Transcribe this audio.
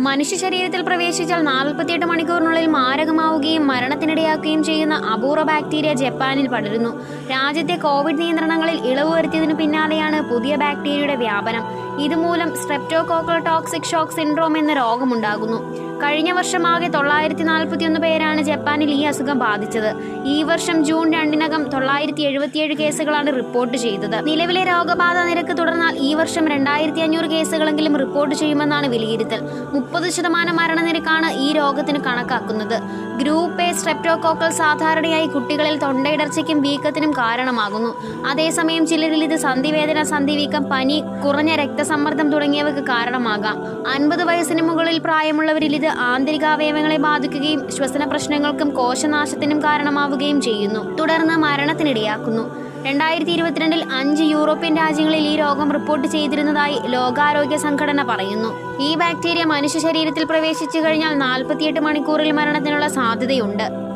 മനുഷ്യ ശരീരത്തിൽ പ്രവേശിച്ചാൽ നാൽപ്പത്തിയെട്ട് മണിക്കൂറിനുള്ളിൽ മാരകമാവുകയും മരണത്തിനിടയാക്കുകയും ചെയ്യുന്ന അപൂർവ ബാക്ടീരിയ ജപ്പാനിൽ പടരുന്നു. രാജ്യത്തെ കോവിഡ് നിയന്ത്രണങ്ങളിൽ ഇളവ് വരുത്തിയതിനു പിന്നാലെയാണ് പുതിയ ബാക്ടീരിയയുടെ വ്യാപനം. ഇതുമൂലം സ്ട്രെപ്റ്റോകോക്കൽ ടോക്സിക് ഷോക്ക് സിൻഡ്രോം എന്ന രോഗമുണ്ടാകുന്നു. കഴിഞ്ഞ വർഷം ആകെ തൊള്ളായിരത്തി നാൽപ്പത്തിയൊന്ന് പേരാണ് ജപ്പാനിൽ ഈ അസുഖം ബാധിച്ചത്. ഈ വർഷം ജൂൺ രണ്ടിനകം തൊള്ളായിരത്തി എഴുപത്തിയേഴ് കേസുകളാണ് റിപ്പോർട്ട് ചെയ്തത്. നിലവിലെ രോഗബാധ നിരക്ക് തുടർന്നാൽ ഈ വർഷം രണ്ടായിരത്തി അഞ്ഞൂറ് കേസുകളെങ്കിലും റിപ്പോർട്ട് ചെയ്യുമെന്നാണ് വിലയിരുത്തൽ. മുപ്പത് ശതമാനം മരണനിരക്കാണ് ഈ രോഗത്തിന് കണക്കാക്കുന്നത്. ഗ്രൂപ്പ് എ സ്ട്രെപ്റ്റോകോക്കൽ സാധാരണയായി കുട്ടികളിൽ തൊണ്ടയിടർച്ചയ്ക്കും വീക്കത്തിനും കാരണമാകുന്നു. അതേസമയം ചിലരിൽ ഇത് സന്ധിവേദന സന്ധിവീക്കം പനി കുറഞ്ഞ രക്തസമ്മർദ്ദം തുടങ്ങിയവയ്ക്ക് കാരണമാകാം. അൻപത് വയസ്സിന് മുകളിൽ പ്രായമുള്ളവരിൽ ആന്തരികാവയവങ്ങളെ ബാധിക്കുകയും ശ്വസന പ്രശ്നങ്ങൾക്കും കോശനാശത്തിനും കാരണമാവുകയും ചെയ്യുന്നു. തുടർന്ന് മരണത്തിനിടയാക്കുന്നു. രണ്ടായിരത്തി ഇരുപത്തിരണ്ടിൽ അഞ്ച് യൂറോപ്യൻ രാജ്യങ്ങളിൽ ഈ രോഗം റിപ്പോർട്ട് ചെയ്തിരുന്നതായി ലോകാരോഗ്യ സംഘടന പറയുന്നു. ഈ ബാക്ടീരിയ മനുഷ്യ ശരീരത്തിൽ പ്രവേശിച്ചു കഴിഞ്ഞാൽ നാൽപ്പത്തിയെട്ട് മണിക്കൂറിൽ മരണത്തിനുള്ള സാധ്യതയുണ്ട്.